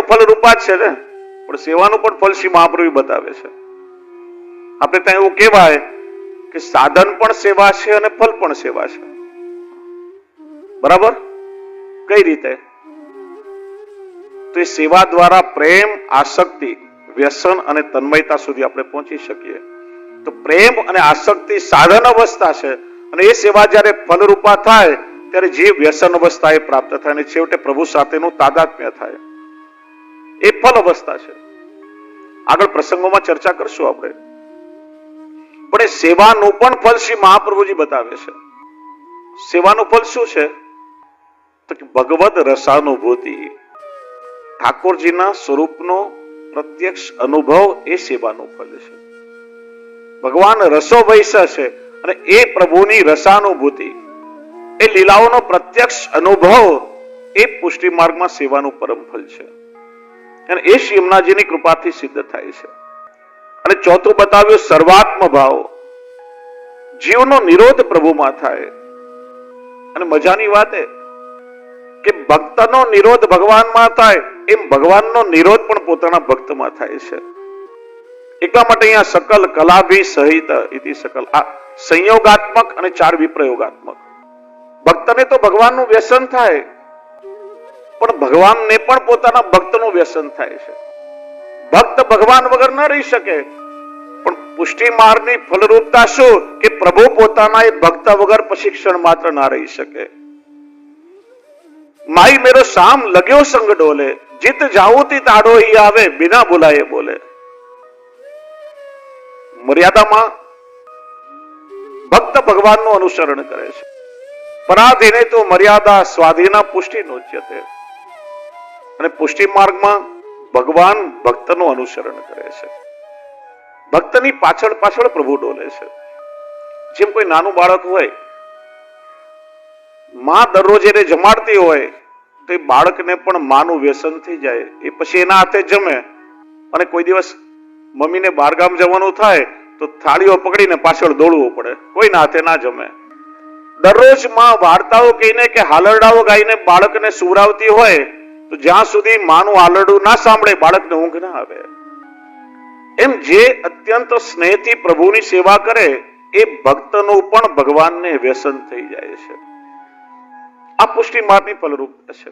તો ફલ રૂપા જ છે ને. પણ સેવાનું પણ ફલ શ્રી મહાપ્રભુ બતાવે છે. આપણે ત્યાં એવું કહેવાય કે સાધન પણ સેવા છે અને ફલ પણ સેવા છે. બરાબર? કઈ રીતે? તો એ સેવા દ્વારા પ્રેમ, આસક્તિ, વ્યસન અને તન્મયતા સુધી આપણે પહોંચી શકીએ. તો પ્રેમ અને આસક્તિ સાધન અવસ્થા છે અને એ સેવા જ્યારે ફલરૂપા થાય, ત્યારે જે વ્યસન અવસ્થા એ પ્રાપ્ત થાય અને છેવટે પ્રભુ સાથેનું તાદાત્મ્ય થાય. એ ફલ અવસ્થા છે. આગળ પ્રસંગોમાં ચર્ચા કરશું આપણે. પણ એ સેવાનું પણ ફલ શ્રી મહાપ્રભુજી બતાવે છે. સેવાનું ફલ શું છે? તો કે ભગવત રસાનુભૂતિ. ઠાકોરજીના સ્વરૂપનો પ્રત્યક્ષ અનુભવ એ સેવાનું ફલ છે. ભગવાન રસો વૈસા છે અને એ પ્રભુની રસાનુભૂતિ. એ લીલાઓનો પ્રત્યક્ષ અનુભવ એ પુષ્ટિ માર્ગમાં સેવાનું પરમ ફલ છે. અને એ શ્રી કૃપાથી સિદ્ધ થાય છે. અને ચોથું બતાવ્યું, સર્વાત્મ ભાવ. જીવનો નિરોધ પ્રભુમાં થાય. અને મજાની વાત એ કે ભક્તનો નિરોધ ભગવાનમાં થાય, એમ ભગવાનનો નિરોધ પણ પોતાના ભક્તમાં થાય છે. એટલા માટે અહીંયા સકલ કલાભી સહિત ઇતિ સકલ. આ સંયોગાત્મક અને ચાર વિપ્રયોગાત્મક. ભક્તને તો ભગવાનનું વ્યસન થાય પણ ભગવાનને પણ પોતાના ભક્તનું વ્યસન થાય છે. ભક્ત ભગવાન વગર ન રહી શકે. પણ પુષ્ટિ માર્ગની ફલરૂપતા શું? કે પ્રભુ પોતાના એ ભક્ત વગર પ્રશિક્ષણ માત્ર ના રહી શકે. માઈ મેરો શામ લગ્યો સંગ ડોલે. જીત જાઉં તી તાડો ઈ આવે, બિના બોલાયે બોલે. મર્યાદામાં ભક્ત ભગવાનનું અનુસરણ કરે છે. પરાધીને તો મર્યાદા, સ્વાધીના પુષ્ટિ નોચ્યતે અને પુષ્ટિ માર્ગમાં ભગવાન ભક્તનું અનુસરણ કરે છે. ભક્તની પાછળ પાછળ પ્રભુ ડોલે છે. જેમ કોઈ નાનું બાળક હોય, માં દરરોજ એને જમાડતી હોય, તો એ બાળકને પણ માનું વ્યસન થઈ જાય. એ પછી એના હાથે જમે અને કોઈ દિવસ મમ્મીને બહારગામ જવાનું થાય, તો થાળીઓ પકડીને પાછળ દોડવું પડે. કોઈના હાથે ના જમે. દરરોજમાં વાર્તાઓ કહીને કે હાલરડાઓ ગાઈને બાળકને સુવરાવતી હોય તો જ્યાં સુધી માનું આલડું ના સાંભળે, બાળકને ઊંઘ ના આવે. એમ જે અત્યંત સ્નેહથી પ્રભુની સેવા કરે, એ ભક્તનું પણ ભગવાનને વ્યસન થઈ જાય છે. આ પુષ્ટિ માર્ગની ફલરૂપતા છે.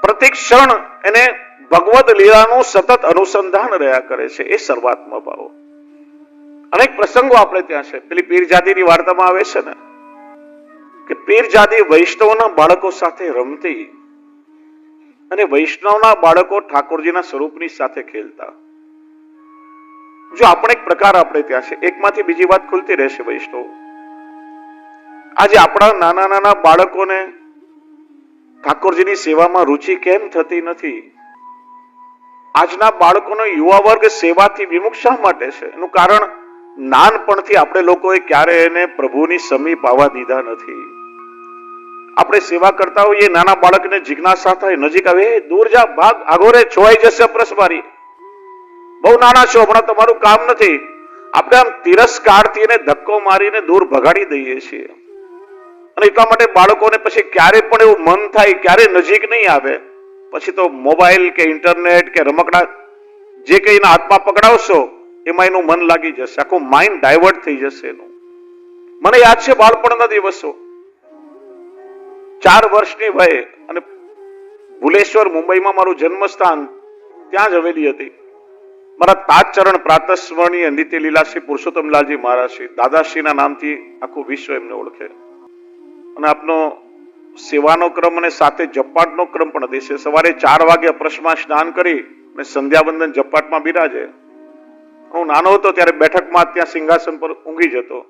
પ્રત્યેક ક્ષણ એને ભગવદ લીલાનું સતત અનુસંધાન રહ્યા કરે છે, એ સર્વાત્મા ભાવ. અનેક પ્રસંગો આપણે ત્યાં છે. પેલી પીર જાતિની વાર્તામાં આવે છે ને કે પીર જાતિ વૈષ્ણવના બાળકો સાથે રમતી અને વૈષ્ણવના બાળકો ઠાકોરજીના સ્વરૂપની સાથે ખેલતા. જો આપણે એક પ્રકાર આપણે ત્યાં છે, એકમાંથી બીજી વાત ખુલતી રહેશે વૈષ્ણવ. આજે આપણા નાના નાના બાળકોને ઠાકોરજીની સેવામાં રુચિ કેમ થતી નથી? આજના બાળકોનો યુવા વર્ગ સેવાથી વિમુખ શા માટે છે? એનું કારણ નાનપણથી આપણે લોકોએ ક્યારે એને પ્રભુની સમીપ આવવા દીધા નથી. આપણે સેવા કરતા હોઈએ, નાના બાળકને જિજ્ઞાસા થાય, નજીક આવે દૂર જા, ભાગ આગોરે છોવાઈ જશે અપરસમારી બહુ નાના છો, હમણાં તમારું કામ નથી. આપણે આમ તિરસ્કારથી એને ધક્કો મારીને દૂર ભગાડી દઈએ છીએ. અને એટલા માટે બાળકોને પછી ક્યારે પણ એવું મન થાય, ક્યારે નજીક નહીં આવે. પછી તો મોબાઈલ કે ઇન્ટરનેટ કે રમકડા, જે કંઈ એના હાથમાં પકડાવશો, એમાં એનું મન લાગી જશે. આખું માઇન્ડ ડાયવર્ટ થઈ જશે એનું. મને યાદ છે, બાળપણના દિવસો. ચાર વર્ષની વયે અને ભુલેશ્વર મુંબઈમાં મારું જન્મસ્થાન ત્યાં જ હવેલી હતી. મારા તાજચરણ પ્રાતસ્મરણીય નિત્ય લીલાશ્રી પુરુષોત્તમલાલજી મહારાજશ્રી દાદાશ્રીના નામથી આખું વિશ્વ એમને ઓળખે. અને આપનો સેવાનો ક્રમ અને સાથે જપાટનો ક્રમ પણ દેશે સવારે ચાર વાગે અપ્રશમાં સ્નાન કરી અને સંધ્યાવંદન જપાટમાં બિરાજે. હું નાનો હતો ત્યારે બેઠકમાં ત્યાં સિંહાસન પર ઊંઘી જતો.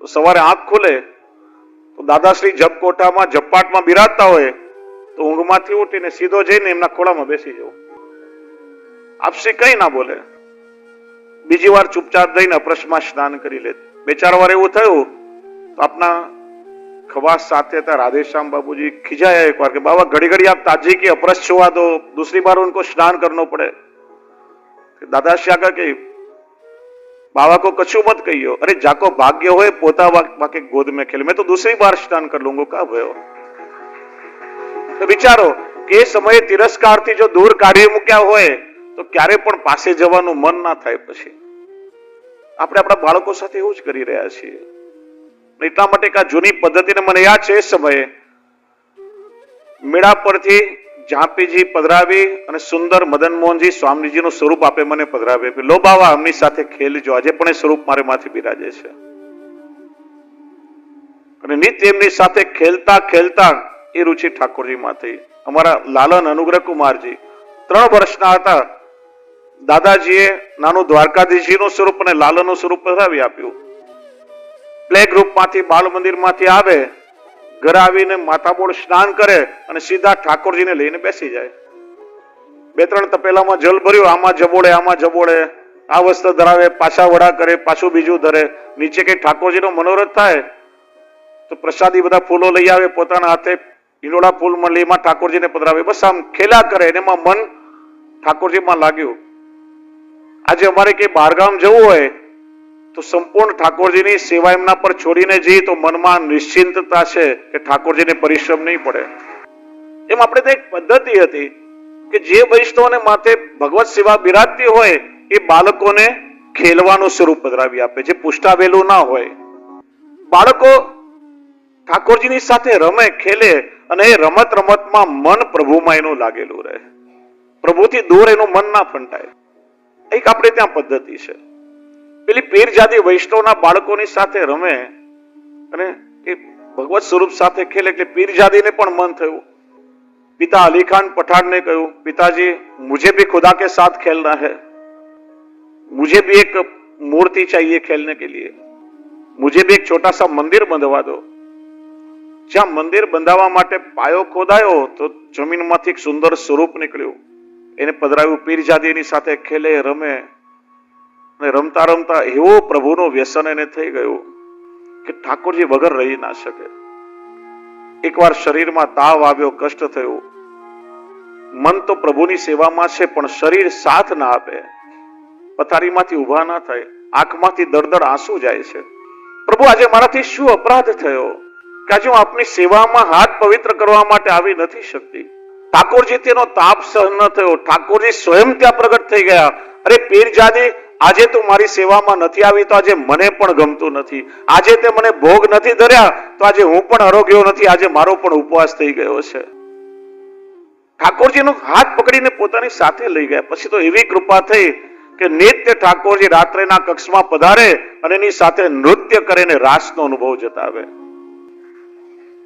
તો સવારે આંખ ખુલે તો દાદાશ્રી જપ કોઠામાં જપાટમાં બિરાજતા હોય તો ઊંઘમાંથી ઉઠીને સીધો જઈને એમના ખોળામાં બેસી જવું આપશ્રી કઈ ના બોલે બીજી વાર ચૂપચાપ જઈને અપ્રશમાં સ્નાન કરી લે બે ચાર વાર એવું થયું તો આપના खवास साथ था राधेश्याम बाबू जी खिंचाया एक बार के बाबा घड़ी घड़ी आप ताजी की अपरस छुआ दो दूसरी बार उनको स्नान करना पड़े दादा श्याका के बाबा को कछु मत कहियो अरे जाको भाग्य होए पोता वाके गोद में खेले मैं तो दूसरी बार स्नान कर लूंगा का भयो તો વિચારો કે એ સમયે તિરસ્કારથી જો દૂર કાઢી મૂક્યા હોય તો ક્યારે પણ પાસે જવાનું મન ના થાય પછી આપણે આપણા બાળકો સાથે એવું જ કરી રહ્યા છીએ અને એટલા માટે કે આ જૂની પદ્ધતિને મને યાદ છે એ સમયે મેળા પરથી ઝાંપીજી પધરાવી અને સુંદર મદન મોહનજી સ્વામીજીનું સ્વરૂપ આપે મને પધરાવી આપ્યું લો બાવા, આમની સાથે ખેલજો. આજે પણ એ સ્વરૂપ મારે માથે બિરાજે છે. અને નિત્ય એમની સાથે ખેલતા ખેલતા એ રુચિ ઠાકોરજી માંથી. અમારા લાલન અનુગ્રહ કુમારજી ત્રણ વર્ષના હતા. દાદાજીએ નાનું દ્વારકાધીશજીનું સ્વરૂપ અને લાલનનું સ્વરૂપ પધરાવી આપ્યું. પ્લે ગ્રુપમાંથી બાલ મંદિરમાંથી આવે ઘરે આવીને માથાબોળ સ્નાન કરે અને સીધા ઠાકોરજીને લઈને બેસી જાય. બે ત્રણ તપેલામાં જલ ભર્યું, આમાં જબોડે આમાં જબોડે આ વસ્ત્ર ધરાવે, પાછા વડા કરે, પાછું બીજું ધરે. નીચે કઈ ઠાકોરજીનો મનોરથ થાય? તો પ્રસાદી બધા ફૂલો લઈ આવે, પોતાના હાથે ઈલોડા ફૂલ મળી, એમાં ઠાકોરજીને પધરાવે. બસ આમ ખેલા કરે એમાં મન ઠાકોરજીમાં લાગ્યું. આજે અમારે કઈ બહારગામ જવું હોય તો સંપૂર્ણ ઠાકોરજીની સેવા એમના પર છોડીને જઈએ તો મનમાં નિશ્ચિંતતા છે કે ઠાકોરજીને પરિશ્રમ નહીં પડે. એમ આપણે એક પદ્ધતિ હતી કે જે વૈષ્ણવને માથે ભગવત સેવા બિરાજતી હોય એ બાળકોને ખેલવાનું સ્વરૂપ પધરાવી આપે, જે પુષ્ટાવેલું ના હોય. બાળકો ઠાકોરજીની સાથે રમે, ખેલે અને એ રમત રમતમાં મન પ્રભુમાં એનું લાગેલું રહે. પ્રભુથી દૂર એનું મન ના ફંટાય. એક આપણે ત્યાં પદ્ધતિ છે. પેલી પીર જાતિ વૈષ્ણવના બાળકોની સાથે રમે અને એ ભગવત સ્વરૂપ સાથે ખેલે એટલે પીર જાદીને પણ મન થયું. પિતા અલી ખાન પઠાણને કહ્યું, પિતાજી, મુજે ભી ખુદા કે સાથ ખેલના હૈ. મુજે ભી એક મૂર્તિ ચાહીએ ખેલને કે લીએ મુજે ભી એક છોટા સા મંદિર બંધવા દો. જ્યાં મંદિર બંધાવવા માટે પાયો ખોદાયો, તો જમીનમાંથી એક સુંદર સ્વરૂપ નીકળ્યું. એને પધરાવ્યું પીરજાદીની સાથે ખેલે, રમે અને રમતા રમતા એવો પ્રભુનો વ્યસન એને થઈ ગયો કે ઠાકોરજી વગર રહી ના શકે. એકવાર શરીરમાં તાવ આવ્યો, કષ્ટ થયો. મન તો પ્રભુની સેવામાં છે, પણ શરીર સાથ ના આપે. પથારીમાંથી ઊભા ના થાય, આંખમાંથી દળદળ આંસુ જાય છે. પ્રભુ, આજે મારાથી શું અપરાધ થયો? કે આજે હું આપની સેવામાં હાથ પવિત્ર કરવા માટે આવી નથી શકતી. ઠાકોરજી, તેનો તાપ સહન ન થયો. ઠાકોરજી સ્વયં ત્યાં પ્રગટ થઈ ગયા. અરે પીર જાદી આજે તું મારી સેવામાં નથી આવી તો આજે મને પણ ગમતું નથી. આજે તે મને ભોગ નથી ધર્યા તો આજે હું પણ આરોગ્યો નથી. આજે મારો પણ ઉપવાસ થઈ ગયો છે. ઠાકોરજીનો હાથ પકડીને પોતાની સાથે લઈ ગયા. પછી તો એવી કૃપા થઈ કે નિત્ય ઠાકોરજી રાત્રેના કક્ષમાં પધારે અને એની સાથે નૃત્ય કરીને રાસનો અનુભવ જતાવે.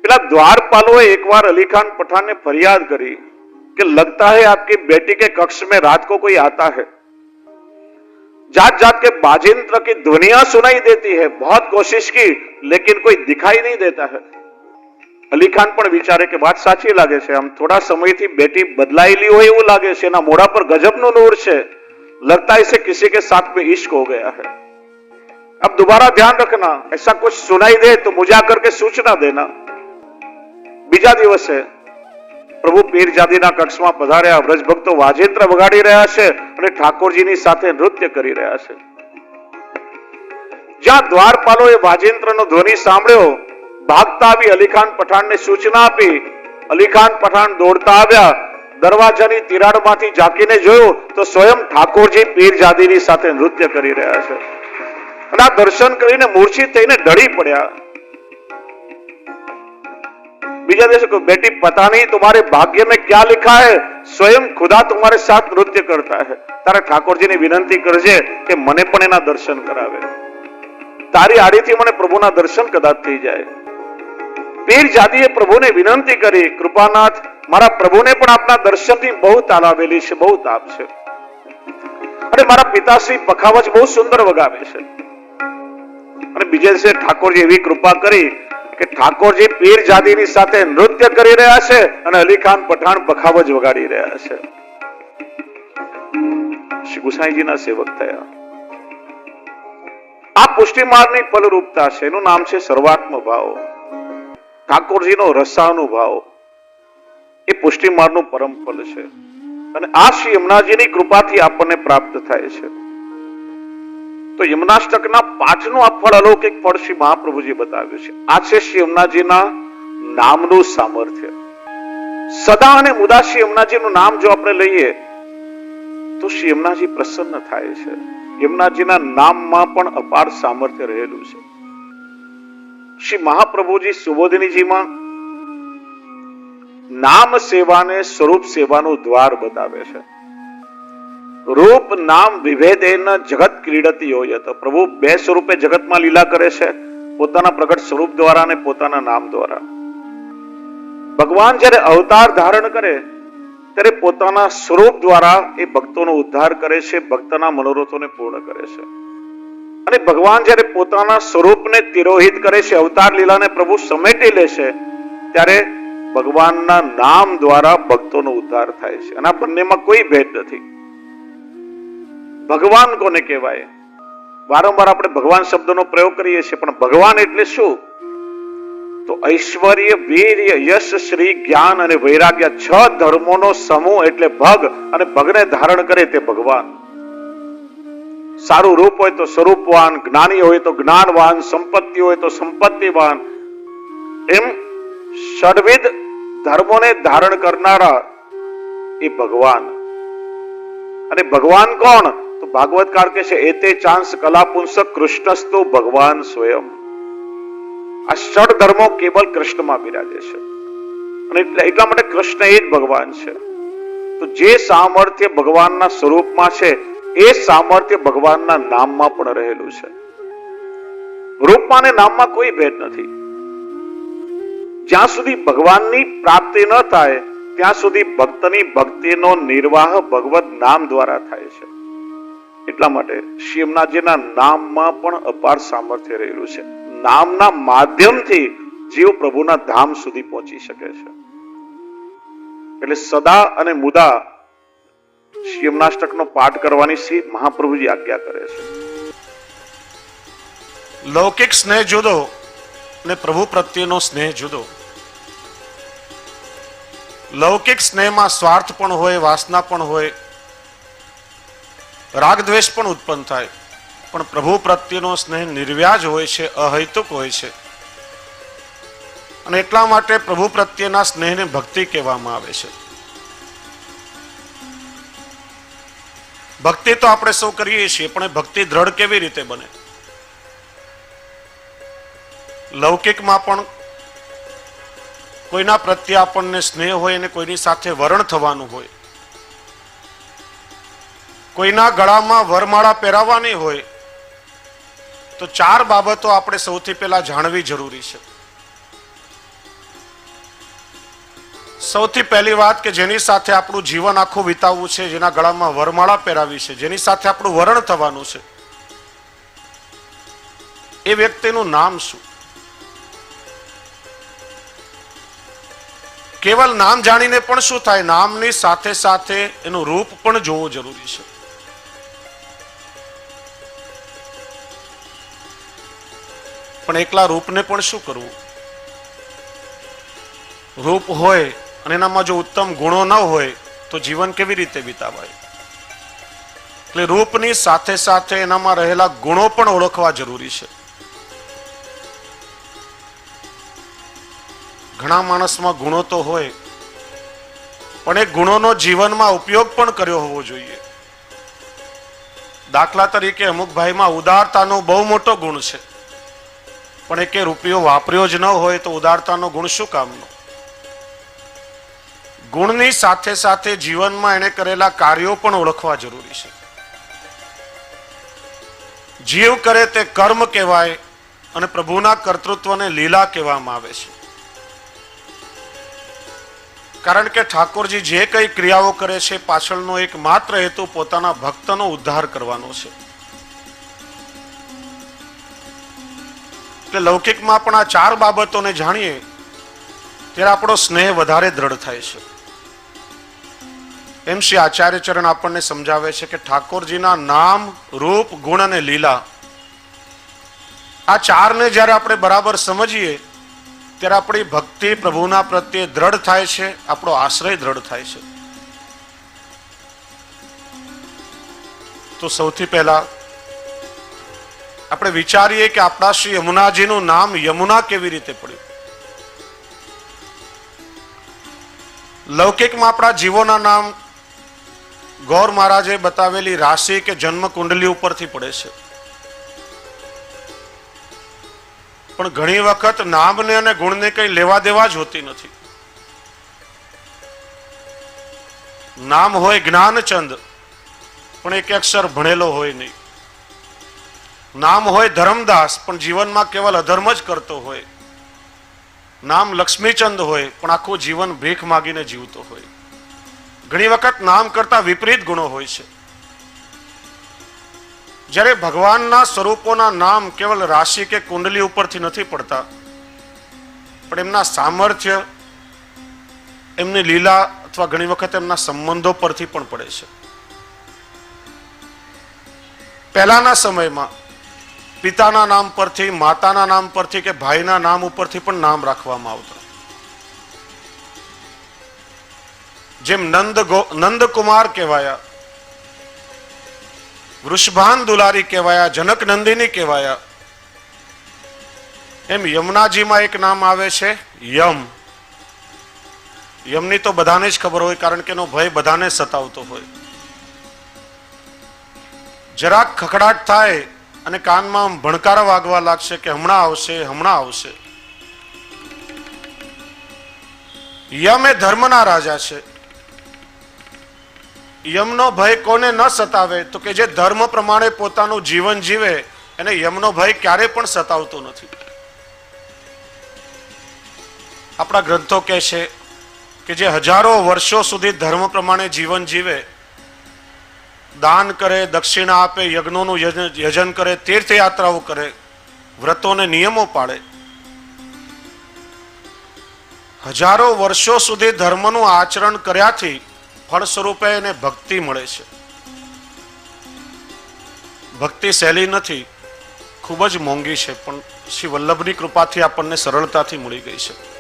પેલા દ્વારપાલોએ એકવાર અલીખાન પઠાણને ફરિયાદ કરી કે, લગતા હે આપકી બેટી કે કક્ષ મેં? રાત કો કોઈ આતા હૈ? जात जात के बाजिंत्र की ध्वनिया सुनाई देती है बहुत कोशिश की लेकिन कोई दिखाई नहीं देता है અલી ખાન પણ વિચારે કે વાત સાચી લાગે છે આમ થોડા સમયથી બેટી બદલાયેલી હોય એવું લાગે છે એના મોઢા પર ગજબનો નૂર છે लगता है इसे किसी के साथ में इश्क हो गया है अब दोबारा ध्यान रखना ऐसा कुछ सुनाई दे तो मुझे आकर के सूचना देना બીજા દિવસે પ્રભુ પીર જાદીના કક્ષમાં પધાર્યા વ્રજ ભક્તો વાજેન્દ્ર વગાડી રહ્યા છે અને ઠાકોરજીની સાથે નૃત્ય કરી રહ્યા છે. જ્યાં દ્વારપાલોએ વાજેન્દ્રનો ધ્વનિ સાંભળ્યો ભાગતા આવી અલીખાન પઠાણને સૂચના આપી. અલીખાન પઠાણ દોડતા આવ્યા, દરવાજાની તિરાડમાંથી ઝાંકીને જોયું તો સ્વયં ઠાકોરજી પીર જાદીની સાથે નૃત્ય કરી રહ્યા છે. અને આ દર્શન કરીને મૂર્છિત થઈને ઢળી પડ્યા. બીજા દિવસે કહ્યું बेटी पता नहीं तुम्हारे भाग्य में क्या लिखा है स्वयं खुदा तुम्हारे साथ नृत्य करता है તારે ઠાકોરજીની વિનંતી કરજે કે મને પણ એના દર્શન કરાવે તારી આડીથી મને પ્રભુના દર્શન કદાચ થઈ જાય પીર જાદીએ પ્રભુને વિનંતી કરી કૃપાનાથ મારા પ્રભુને પણ આપના દર્શનથી બહુ તાલાવેલી છે બહુ તાપ છે અને મારા પિતાશ્રી પખાવજ બહુ સુંદર વગાવે છે અને બીજે દિવસે ઠાકોરજી એવી કૃપા કરી કે ઠાકોરજી પીર જાદીની સાથે નૃત્ય કરી રહ્યા છે અને અલી ખાન પઠાણ પખાવજ વગાડી રહ્યા છે. શ્રી ગુસાઈજીના સેવક થયા. આ પુષ્ટિ માર્ગની ફલરૂપતા છે. એનું નામ છે સર્વાત્મ ભાવ ઠાકોરજીનો રસાનુભાવ. એ પુષ્ટિ માર્ગનું પરમ ફલ છે. અને આ શ્રી યમુનાજીની કૃપાથી આપણને પ્રાપ્ત થાય છે. તો યમુનાષ્ટકના પાઠનું આ ફળ અલૌકિક ફળ શ્રી મહાપ્રભુજી બતાવ્યું છે. આ છે શ્રી યમુનાજીના નામનું સામર્થ્ય. સદા અને મુદા શ્રી યમુનાજીનું નામ જો આપણે લઈએ, તો શ્રી યમુનાજી પ્રસન્ન થાય છે. યમુનાજીના નામમાં પણ અપાર સામર્થ્ય રહેલું છે. શ્રી મહાપ્રભુજી સુબોધિનીજીમાં નામ સેવાને સ્વરૂપ સેવાનું દ્વાર બતાવે છે. રૂપ નામ વિભેદેન જગત ક્રીડતી હોય તો પ્રભુ બે સ્વરૂપે જગતમાં લીલા કરે છે, પોતાના પ્રગટ સ્વરૂપ દ્વારા અને પોતાના નામ દ્વારા. ભગવાન જ્યારે અવતાર ધારણ કરે, ત્યારે પોતાના સ્વરૂપ દ્વારા એ ભક્તોનો ઉદ્ધાર કરે છે, ભક્તના મનોરથોને પૂર્ણ કરે છે. અને ભગવાન જ્યારે પોતાના સ્વરૂપને તિરોહિત કરે છે, અવતાર લીલાને પ્રભુ સમેટી લે છે, ત્યારે ભગવાનના નામ દ્વારા ભક્તોનો ઉદ્ધાર થાય છે. અને આ બંનેમાં કોઈ ભેદ નથી. ભગવાન કોને કહેવાય? વારંવાર આપણે ભગવાન શબ્દનો પ્રયોગ કરીએ છીએ, પણ ભગવાન એટલે શું? તો ઐશ્વર્ય, વીર્ય, યશ, શ્રી, જ્ઞાન અને વૈરાગ્ય છ ધર્મોનો સમૂહ એટલે ભગ, અને ભગને ધારણ કરે તે ભગવાન. સારું રૂપ હોય તો સ્વરૂપવાન, જ્ઞાની હોય તો જ્ઞાનવાન, સંપત્તિ હોય તો સંપત્તિવાન. એમ ષડવિધ ધર્મોને ધારણ કરનારા એ ભગવાન. અને ભગવાન કોણ? તો ભાગવતકાર કે છે, એતે ચાંસ કલાપુંસક કૃષ્ણસ્તુ ભગવાન સ્વયં. આ ષડ ધર્મો કેવલ કૃષ્ણમાં બિરાજે છે. અને એટલા માટે કૃષ્ણ એ જ ભગવાન છે. તો જે સામર્થ્ય ભગવાનના સ્વરૂપમાં છે, એ સામર્થ્ય ભગવાનના નામમાં પણ રહેલું છે. રૂપમાં ને નામમાં કોઈ ભેદ નથી. જ્યાં સુધી ભગવાનની પ્રાપ્તિ ન થાય, ત્યાં સુધી ભક્તની ભક્તિનો નિર્વાહ ભગવત નામ દ્વારા થાય છે. એટલા માટે શિવનાથજીના નામમાં પણ અપાર સામર્થ્ય રહેલું છે. નામના માધ્યમથી જીવ પ્રભુના ધામ સુધી પહોંચી શકે છે. એટલે સદા અને મુદા શિવનાષ્ટકનો પાઠ કરવાની શ્રી મહાપ્રભુજી આજ્ઞા કરે છે. લૌકિક સ્નેહ જુદો ને પ્રભુ પ્રત્યેનો સ્નેહ જુદો. લૌકિક સ્નેહમાં સ્વાર્થ પણ હોય, વાસના પણ હોય રાગ દ્વેષ પણ ઉત્પન્ન થાય. પણ પ્રભુ પ્રત્યેનો સ્નેહ નિર્વ્યાજ હોય છે, અહૈતુક હોય છે. અને એટલા માટે પ્રભુ પ્રત્યેના સ્નેહને ભક્તિ કહેવામાં આવે છે. ભક્તિ તો આપણે સૌ કરીએ છીએ, પણ એ ભક્તિ દ્રઢ કેવી રીતે બને? લૌકિકમાં પણ કોઈના પ્રત્યે આપણને સ્નેહ હોય અને કોઈની સાથે વરણ થવાનું હોય. કોઈના ગળામાં વરમાળા પહેરાવવાની હોય, તો ચાર બાબતો આપણે સૌથી પહેલા જાણવી જરૂરી છે. સૌથી પહેલી વાત કે જેની સાથે આપણું જીવન આખું વિતાવવું છે, જેના ગળામાં વરમાળા પહેરાવી છે, જેની સાથે આપણું વરણ થવાનું છે, એ વ્યક્તિનું નામ શું? કેવલ નામ જાણીને પણ શું થાય? નામની સાથે સાથે એનું રૂપ પણ જોવું જરૂરી છે. પણ એકલા રૂપને પણ શું કરવું? રૂપ હોય અને એનામાં જો ઉત્તમ ગુણો ન હોય, તો જીવન કેવી રીતે વિતાવાય? એટલે રૂપની સાથે સાથે એનામાં રહેલા ગુણો પણ ઓળખવા જરૂરી છે. ઘણા માણસમાં ગુણો તો હોય, પણ એ ગુણોનો જીવનમાં ઉપયોગ પણ કર્યો હોવો જોઈએ. દાખલા તરીકે અમુક ભાઈમાં ઉદારતાનો બહુ મોટો ગુણ છે. પણ એ કે રૂપિયો વાપર્યો જ ન હોય તો ઉદારતાનો ગુણ શું કામનો? ગુણની સાથે સાથે જીવનમાં એણે કરેલા કાર્યો પણ ઓળખવા જરૂરી છે. જીવ કરે તે કર્મ કહેવાય અને પ્રભુના કર્તૃત્વને લીલા કહેવામાં આવે છે. કારણ કે ઠાકોરજી જે કઈ ક્રિયાઓ કરે છે, પાછળનો એક માત્ર હેતુ પોતાના ભક્તનો ઉદ્ધાર કરવાનો છે. એટલે લૌકિકમાં પણ આ ચાર બાબતોને જાણીએ, ત્યારે આપણો સ્નેહ વધારે દ્રઢ થાય છે. એમ શ્રી આચાર્ય ચરણ આપણને સમજાવે છે કે ઠાકોરજીના નામ, રૂપ, ગુણ અને લીલા, આ ચારને જ્યારે આપણે બરાબર સમજીએ, ત્યારે આપણી ભક્તિ પ્રભુના પ્રત્યે દ્રઢ થાય છે, આપણો આશ્રય દ્રઢ થાય છે. તો સૌથી પહેલા આપણે વિચારીએ કે આપણા શ્રી યમુનાજીનું નામ યમુના કેવી રીતે પડ્યું? લૌકિકમાં આપણા જીવોના નામ ગૌર મહારાજે બતાવેલી રાશિ કે જન્મ કુંડલી ઉપરથી પડે છે. પણ ઘણી વખત નામને અને ગુણને કંઈ લેવા દેવા જ હોતી નથી. નામ હોય જ્ઞાનચંદ, પણ એક અક્ષર ભણેલો હોય નહીં. નામ હોય ધર્મદાસ, પણ જીવનમાં કેવલ અધર્મ જ કરતો હોય. નામ લક્ષ્મીચંદ હોય, પણ આખું જીવન ભીખ માગીને જીવતો હોય. ઘણી વખત નામ કરતા વિપરીત ગુણો હોય છે. જ્યારે ભગવાનના સ્વરૂપોના નામ કેવલ રાશિ કે કુંડલી ઉપરથી નથી પડતા, પણ એમના સામર્થ્ય, એમની લીલા અથવા ઘણી વખત એમના સંબંધો પરથી પણ પડે છે. પહેલાના સમયમાં પિતાના નામ પરથી, માતાના નામ પરથી કે ભાઈના નામ ઉપરથી પણ નામ રાખવામાં આવતા. જેમ નંદ નંદકુમાર કહેવાયા, વૃષભાન દુલારી કહેવાયા, જનક નંદિની કહેવાયા, એમ યમુનાજીમાં એક નામ આવે છે, યમ. યમની તો બધાને જ ખબર હોય કારણ કે એનો ભય બધાને સતાવતો હોય. જરાક ખખડાટ થાય અને કાનમાં ભણકારા વાગવા લાગશે કે હમણાં આવશે હમણાં આવશે. યમ એ ધર્મના રાજા છે. યમનો ભય કોને ન સતાવે તો કે જે ધર્મ પ્રમાણે પોતાનું જીવન જીવે, એને યમનો ભય ક્યારે પણ સતાવતો નથી. આપણા ગ્રંથો કહે છે કે જે હજારો વર્ષો સુધી ધર્મ પ્રમાણે જીવન જીવે દાન કરે, દક્ષિણા આપે, યજ્ઞોનું યજન કરે, તીર્થયાત્રાઓ કરે, વ્રતોને નિયમો પાડે હજારો વર્ષો સુધી ધર્મનું આચરણ કર્યાથી ફળ સ્વરૂપે એને ભક્તિ મળે છે. ભક્તિ સહેલી નથી, ખૂબ જ મોંઘી છે, પણ શ્રી વલ્લભની કૃપાથી આપણને સરળતાથી મળી ગઈ છે.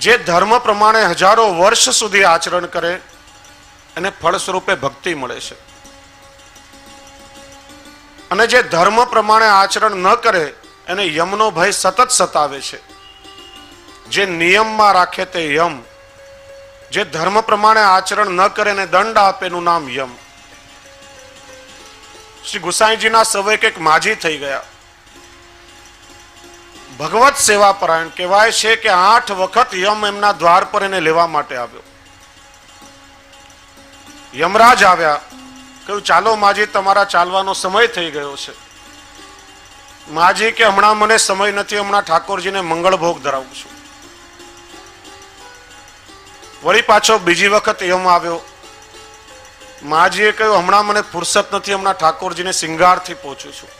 જે ધર્મ પ્રમાણે હજારો વર્ષ સુધી આચરણ કરે, એને ફળ સ્વરૂપે ભક્તિ મળે છે. અને જે ધર્મ પ્રમાણે આચરણ ન કરે, એને યમનો ભય સતત સતાવે છે. જે નિયમમાં રાખે તે યમ. જે ધર્મ પ્રમાણે આચરણ ન કરે, એને દંડ આપે એનું નામ યમ. શ્રી ગુસાઈજીના સવયક એક માજી થઈ ગયા. ભગવત સેવા પરાયણ કહેવાય છે કે આઠ વખત યમ એમના દ્વાર પર એને લેવા માટે આવ્યો. યમરાજ આવ્યા, કહ્યું, ચાલો માજી, તમારા ચાલવાનો સમય થઈ ગયો છે. માજી કે હમણાં મને સમય નથી, હમણાં ઠાકોરજીને મંગળ ભોગ ધરાવું છું. વળી પાછો બીજી વખત યમ આવ્યો. માજીએ કહ્યું, હમણાં મને ફુરસત નથી, હમણાં ઠાકોરજીને સિંગારથી પહોંચું છું.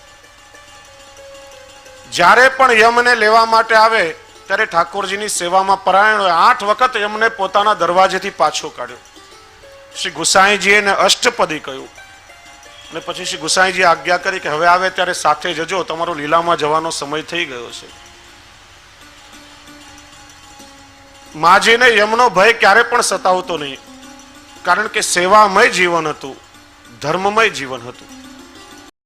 જ્યારે પણ યમને લેવા માટે આવે, ત્યારે ઠાકોરજીની સેવામાં પરાયણ હોય. આઠ વખત યમને પોતાના દરવાજેથી પાછો કાઢ્યો. શ્રી ગુસાઈજીએ એને અષ્ટપદી કહ્યું. અને પછી શ્રી ગુસાઈજીએ આજ્ઞા કરી કે હવે આવે ત્યારે સાથે જજો, તમારો લીલામાં જવાનો સમય થઈ ગયો છે. માજીને યમનો ભય ક્યારે પણ સતાવતો નહીં. કારણ કે સેવામય જીવન હતું, ધર્મમય જીવન હતું.